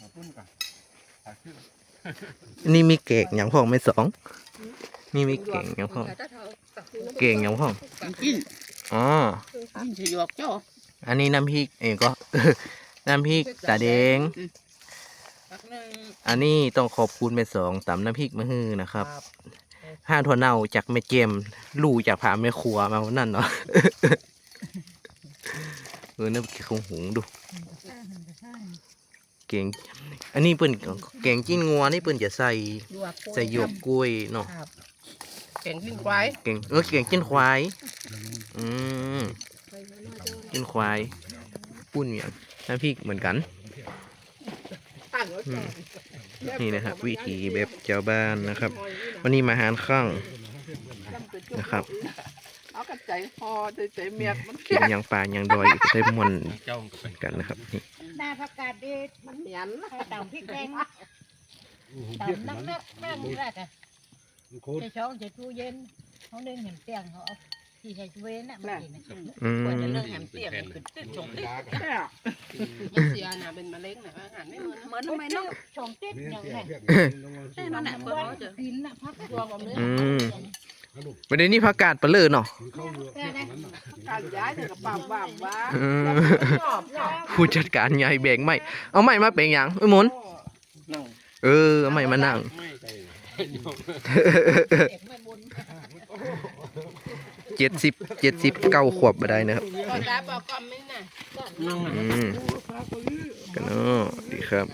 มาปุ้นก่อนถ่ายชื่อนี่มีเก่งอย่างพ่องไม่สอง นี่มีเก่งอย่างพ่องเก่งอย่างพ่องกินอ๋อกินสยอกจ้ออันนี้น้ำพริกเองก็ น้ำพริกตาแดงปักหนึ่งอันนี้ต้องขอบคุณแม่สองตำน้ำพริกมะฮือนะครับห้าถั่วเน่าจากแม่เจมลู่จากผาแม่ครัวมาวันนั่นเนาะ เออน้ำพริกของหุงดู เก่งอันนี้เปิ้นเก่งจิ้นงัวนี่เปิ้นจะใส่ใส่หยวกกล้วยเนาะแกงกินควายเก่งเออเก่งจิ้นควายอืมจิ้นควายปุ้นอย่างน้ำพริกเหมือนกัน ตั้งไว้อืก่อมนนี่นะครับ วิธีแบบเจ้าบ้านนะครับ วันนี้มาหารข้างนะครับ เอากระใจพอใจใจเมียกมันกินอย่างปลาอย่างดอยอยู่ได้มวนเจ้ากันนะครับนี่ห น้าผักกาดดีมันเหนียนให้ตำพริกแดงตำน้ำเนื้อแม่งแรกอะใส่ช้อนใส่ตู้เย็นเขาเล่นเห็นเตียงเขาเอาที่ใส่ตู้เย็นน่ะมากินน่ะอืมควรจะเลิกแหมเตี้ยมันขึ้นติดชงติดยังเสียน่ะเป็นมะเร็งน่ะอาหารไม่เหมือนเหมือนทำไมเนาะชมติดอย่างนี้ใช่นั่นแหละเพื่อนเขาจะกินน่ะพักตัวแบบนี้อืม ประเด็นนี้ผักกาดปลาเลือเนาะการย้ายเนี่ยกับปั๊มบ้ามบ้าอืมชอบชอบผู้จัดการใหญ่แบ่งไม่เอาไม่มาเป็นอย่างไอ้ยหมุนนั่งเออเอาไม่มานั่งไม่ใช่เด็กไม่บุญเจ็ดสิบเจ็ดสิบเก้าขวบมาได้นะครับตอนแรกบอกก่อนไม่น่ะอืมกันเนาะดีครับ